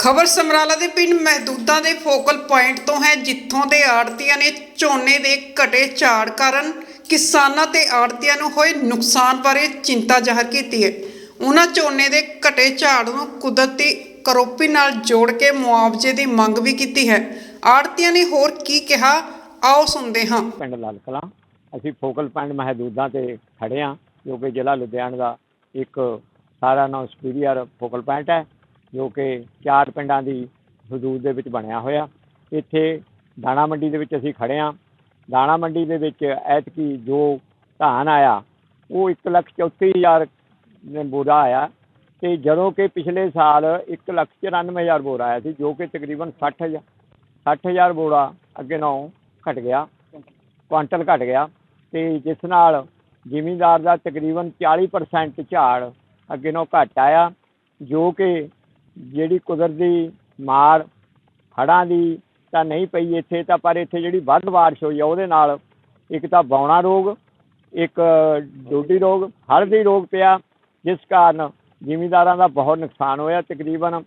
ਖਬਰ ਸਮਰਾਲਾ ਦੇ ਪਿੰਡ ਮਹਿਦੂਦਾ ਦੇ ਫੋਕਲ ਪੁਆਇੰਟ ਤੋਂ ਹੈ, ਜਿੱਥੋਂ ਦੇ ਆੜਤੀਆਂ ਨੇ ਝੋਨੇ ਦੇ ਘਟੇ ਝਾੜ ਕਾਰਨ ਕਿਸਾਨਾਂ ਤੇ ਆੜਤੀਆਂ ਨੂੰ ਹੋਏ ਨੁਕਸਾਨ ਬਾਰੇ ਚਿੰਤਾ ਜ਼ਾਹਰ ਕੀਤੀ ਹੈ। ਉਹਨਾਂ ਝੋਨੇ ਦੇ ਘਟੇ ਝਾੜ ਨੂੰ ਕੁਦਰਤੀ ਕਰੋਪੀ ਨਾਲ ਜੋੜ ਕੇ ਮੁਆਵਜ਼ੇ ਦੀ ਮੰਗ ਵੀ ਕੀਤੀ ਹੈ। ਆੜਤੀਆਂ ਨੇ ਹੋਰ ਕੀ ਕਿਹਾ? ਆਓ ਸੁਣਦੇ ਹਾਂ। ਪਿੰਡ ਲਾਲ ਕਲਾਂ। ਅਸੀਂ ਫੋਕਲ ਪੁਆਇੰਟ ਮਹਦੂਦਾਂ ਤੇ ਖੜੇ ਹਾਂ, ਜੋ ਕਿ ਜ਼ਿਲ੍ਹਾ ਲੁਧਿਆਣਾ ਦਾ ਇੱਕ ਸਾਰਾ ਨਾਮ ਸੁਪੀਰੀਅਰ ਫੋਕਲ ਪੁਆਇੰਟ ਹੈ। ਜੋ ਕਿ ਚਾਰ ਪਿੰਡਾਂ ਦੀ ਹਦੂਦ ਦੇ ਵਿੱਚ ਬਣਿਆ ਹੋਇਆ। ਇੱਥੇ ਦਾਣਾ ਮੰਡੀ ਦੇ ਵਿੱਚ ਅਸੀਂ ਖੜੇ ਹਾਂ ਦਾਣਾ ਮੰਡੀ ਦੇ ਵਿੱਚ ਐਤਕੀ ਜੋ ਧਾਨ ਆਇਆ, ਉਹ 134000 ਬੋਰਾ ਆਇਆ ਤੇ ਜਦੋਂ ਕਿ ਪਿਛਲੇ ਸਾਲ 194000 ਬੋਰਾ ਆਇਆ ਸੀ, ਜੋ ਕਿ ਤਕਰੀਬਨ 60000 60000 ਬੋਰਾ ਅੱਗੇ ਨਾਲੋਂ ਘਟ ਗਿਆ, ਕੁਆਂਟਲ ਘਟ ਗਿਆ ਤੇ ਜਿਸ ਨਾਲ ਜ਼ਿਮੀਂਦਾਰ ਦਾ ਤਕਰੀਬਨ 40% ਝਾੜ ਅੱਗੇ ਨਾਲੋਂ ਘਟ ਆਇਆ, ਜੋ ਕਿ ਜਿਹੜੀ ਕੁਦਰਤੀ ਮਾਰ ਹੜ੍ਹਾਂ ਦੀ ਤਾਂ ਨਹੀਂ ਪਈ ਇੱਥੇ, ਤਾਂ ਪਰ ਇੱਥੇ ਜਿਹੜੀ ਵੱਧ ਬਾਰਿਸ਼ ਹੋਈ ਆ, ਉਹਦੇ ਨਾਲ ਇੱਕ ਤਾਂ ਬੌਣਾ ਰੋਗ, ਇੱਕ ਡੋਡੀ ਰੋਗ, ਹਲਦੀ ਰੋਗ ਪਿਆ, ਜਿਸ ਕਾਰਨ ਜ਼ਿਮੀਂਦਾਰਾਂ ਦਾ ਬਹੁਤ ਨੁਕਸਾਨ ਹੋਇਆ। ਤਕਰੀਬਨ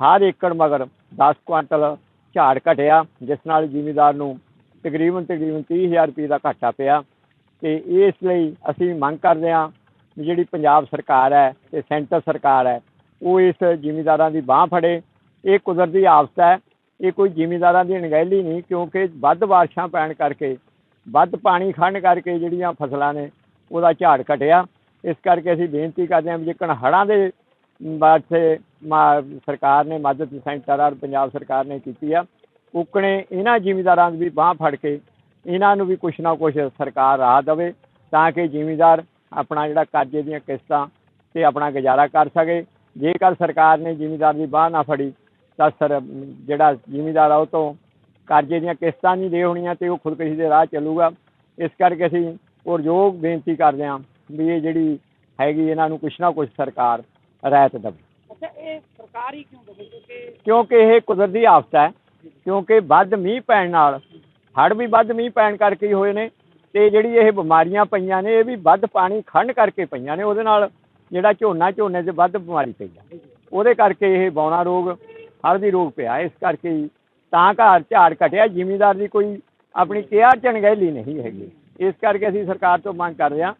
ਹਰ ਏਕੜ ਮਗਰ 10 ਕੁਆਂਟਲ ਝਾੜ ਘਟਿਆ, ਜਿਸ ਨਾਲ ਜ਼ਿਮੀਂਦਾਰ ਨੂੰ ਤਕਰੀਬਨ ਤਕਰੀਬਨ 30000 ਰੁਪਏ ਦਾ ਘਾਟਾ ਪਿਆ। ਤੇ ਇਸ ਲਈ ਅਸੀਂ ਮੰਗ ਕਰਦੇ ਹਾਂ ਵੀ ਜਿਹੜੀ ਪੰਜਾਬ ਸਰਕਾਰ ਹੈ ਤੇ ਸੈਂਟਰ ਸਰਕਾਰ ਹੈ ਉਹ ਇਸ ਜ਼ਿਮੀਂਦਾਰਾਂ ਦੀ ਬਾਹ ਫੜੇ। ਇਹ ਕੁਦਰਤੀ ਆਫਤ ਹੈ। ਇਹ ਕੋਈ ਜ਼ਿਮੀਂਦਾਰਾਂ ਦੀ ਅਣਗਹਿਲੀ ਨਹੀਂ, ਕਿਉਂਕਿ ਵੱਧ ਬਾਰਿਸ਼ਾਂ ਪੈਣ ਕਰਕੇ, ਵੱਧ ਪਾਣੀ ਖੜਨ ਕਰਕੇ ਜਿਹੜੀਆਂ ਫਸਲਾਂ ਨੇ, ਉਹਦਾ ਝਾੜ ਘਟਿਆ। ਇਸ ਕਰਕੇ ਅਸੀਂ ਬੇਨਤੀ ਕਰਦੇ ਹਾਂ ਵੀ ਜੇਕਰ ਹੜ੍ਹਾਂ ਦੇ ਵਾਸਤੇ ਮਾ- ਸਰਕਾਰ ਨੇ ਮਦਦ ਸੈਂਟਰ ਔਰ ਪੰਜਾਬ ਸਰਕਾਰ ਨੇ ਕੀਤੀ ਆ, ਉਕਣੇ ਇਹਨਾਂ ਜ਼ਿਮੀਂਦਾਰਾਂ ਦੀ ਵੀ ਬਾਹ ਫੜ ਕੇ, ਇਹਨਾਂ ਨੂੰ ਵੀ ਕੁਛ ਨਾ ਕੁਛ ਸਰਕਾਰ ਰਾਹ ਦੇਵੇ, ਤਾਂ ਕਿ ਜ਼ਿਮੀਂਦਾਰ ਆਪਣਾ ਜਿਹੜਾ ਕਰਜ਼ੇ ਦੀਆਂ ਕਿਸ਼ਤਾਂ ਤੇ ਆਪਣਾ ਗੁਜ਼ਾਰਾ ਕਰ ਸਕੇ। ਜੇਕਰ ਸਰਕਾਰ ਨੇ ਜ਼ਿਮੀਂਦਾਰ ਦੀ ਬਾਹ ਨਾ ਫੜੀ ਤਾਂ ਸਰ ਜਿਹੜਾ ਜ਼ਿਮੀਂਦਾਰ ਆ ਉਹ ਤੋਂ ਕਰਜ਼ੇ ਦੀਆਂ ਕਿਸ਼ਤਾਂ ਨਹੀਂ ਦੇ ਹੋਣੀਆਂ ਤੇ ਉਹ ਖੁਦਕੁਸ਼ੀ ਦੇ ਰਾਹ ਚੱਲੂਗਾ। ਇਸ ਕਰਕੇ ਅਸੀਂ ਪੁਰਜੋਗ ਬੇਨਤੀ ਕਰਦੇ ਹਾਂ ਵੀ ਇਹ ਜਿਹੜੀ ਹੈਗੀ ਇਹਨਾਂ ਨੂੰ ਕੁਛ ਨਾ ਕੁਛ ਸਰਕਾਰ ਰਾਇਤ ਦੇਵੇ। ਅੱਛਾ ਇਹ ਸਰਕਾਰ ਹੀ ਕਿਉਂ ਦੇਵੇ? ਕਿਉਂਕਿ ਕਿਉਂਕਿ ਇਹ ਕੁਦਰਤੀ ਆਫਤ ਹੈ ਕਿਉਂਕਿ ਵੱਧ ਮੀਂਹ ਪੈਣ ਨਾਲ ਹੜ੍ਹ ਵੀ ਵੱਧ ਮੀਂਹ ਪੈਣ ਕਰਕੇ ਹੀ ਹੋਏ ਨੇ ਤੇ ਜਿਹੜੀ ਇਹ ਬਿਮਾਰੀਆਂ ਪਈਆਂ ਨੇ ਇਹ ਵੀ ਵੱਧ ਪਾਣੀ ਖੰਡ ਕਰਕੇ ਪਈਆਂ ਨੇ ਉਹਦੇ ਨਾਲ ਜਿਹੜਾ ਝੋਨਾ ਝੋਨੇ 'ਚ ਵੱਧ ਬਿਮਾਰੀ ਪਈ ਆ। ਉਹਦੇ ਕਰਕੇ ਇਹ ਬੌਣਾ ਰੋਗ ਹਲਦੀ ਰੋਗ ਪਿਆ। ਇਸ ਕਰਕੇ ਹੀ ਤਾਂ ਘਰ ਝਾੜ ਘਟਿਆ ਜ਼ਿਮੀਂਦਾਰ ਦੀ ਕੋਈ ਆਪਣੀ ਕਿਹਾ ਚਣਗਹਿਲੀ ਨਹੀਂ ਹੈਗੀ। ਇਸ ਕਰਕੇ ਅਸੀਂ ਸਰਕਾਰ ਤੋਂ ਮੰਗ ਕਰ ਰਹੇ ਹਾਂ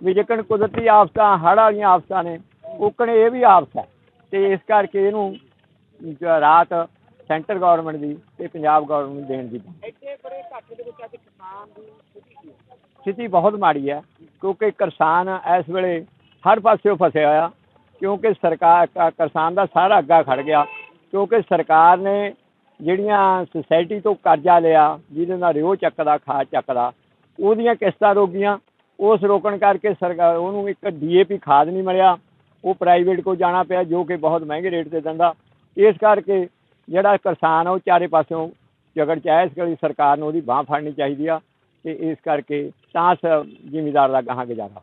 ਵੀ ਜੇਕਰ ਕੁਦਰਤੀ ਆਫਤਾਂ ਹੜ੍ਹ ਵਾਲੀਆਂ ਆਫਤਾਂ ਨੇ ਉਕਣ ਇਹ ਵੀ ਆਫਤ ਹੈ। ਤੇ ਇਸ ਕਰਕੇ ਇਹਨੂੰ ਰਾਤ ਸੈਂਟਰ ਗਵਰਨਮੈਂਟ ਦੀ ਤੇ ਪੰਜਾਬ ਗਵਰਨਮੈਂਟ ਦੇਣ ਦੀ ਐਡੇ ਬੜੇ ਘਾਟੇ ਦੇ ਵਿੱਚ ਅੱਜ ਕਿਸਾਨ ਦੀ ਸਥਿਤੀ ਬਹੁਤ ਮਾੜੀ ਹੈ ਕਿਉਂਕਿ ਕਿਸਾਨ ਇਸ ਵੇਲੇ ਹਰ ਪਾਸਿਓਂ ਫਸਿਆ ਹੋਇਆ, ਕਿਉਂਕਿ ਸਰਕਾਰ, ਕ- ਕਿਸਾਨ ਦਾ ਸਾਰਾ ਅੱਗਾ ਖੜ ਗਿਆ, ਕਿਉਂਕਿ ਸਰਕਾਰ ਨੇ ਜਿਹੜੀਆਂ ਸੁਸਾਇਟੀ ਤੋਂ ਕਰਜ਼ਾ ਲਿਆ, ਜਿਹਦੇ ਨਾਲ ਰਿਓ ਚੱਕਦਾ, ਖਾ ਚੱਕਦਾ, ਉਹਦੀਆਂ ਕਿਸ਼ਤਾਂ ਰੋਕੀਆਂ ਉਸ ਰੋਕਣ ਕਰਕੇ ਸਰਕਾਰ, ਉਹਨੂੰ ਇੱਕ ਡੀਏਪੀ ਖਾਦ ਨਹੀਂ ਮਿਲਿਆ, ਉਹ ਪ੍ਰਾਈਵੇਟ ਕੋ ਜਾਣਾ ਪਿਆ, ਜੋ ਕਿ ਬਹੁਤ ਮਹਿੰਗੇ ਰੇਟ ਤੇ ਦਿੰਦਾ, ਇਸ ਕਰਕੇ ਜਿਹੜਾ ਕਿਸਾਨ ਆ, ਉਹ ਚਾਰੇ ਪਾਸਿਓਂ ਜਗੜ ਚ ਆਇਆ, ਇਸ ਲਈ ਸਰਕਾਰ ਨੂੰ ਉਹਦੀ ਬਾਹ ਫੜਨੀ ਚਾਹੀਦੀ ਆ, ਤੇ ਇਸ ਕਰਕੇ ਤਾਂ ਸ, ਜ਼ਿਮੀਦਾਰ ਦਾ ਗਾਹਾਂ ਗੁਜ਼ਾਰਾ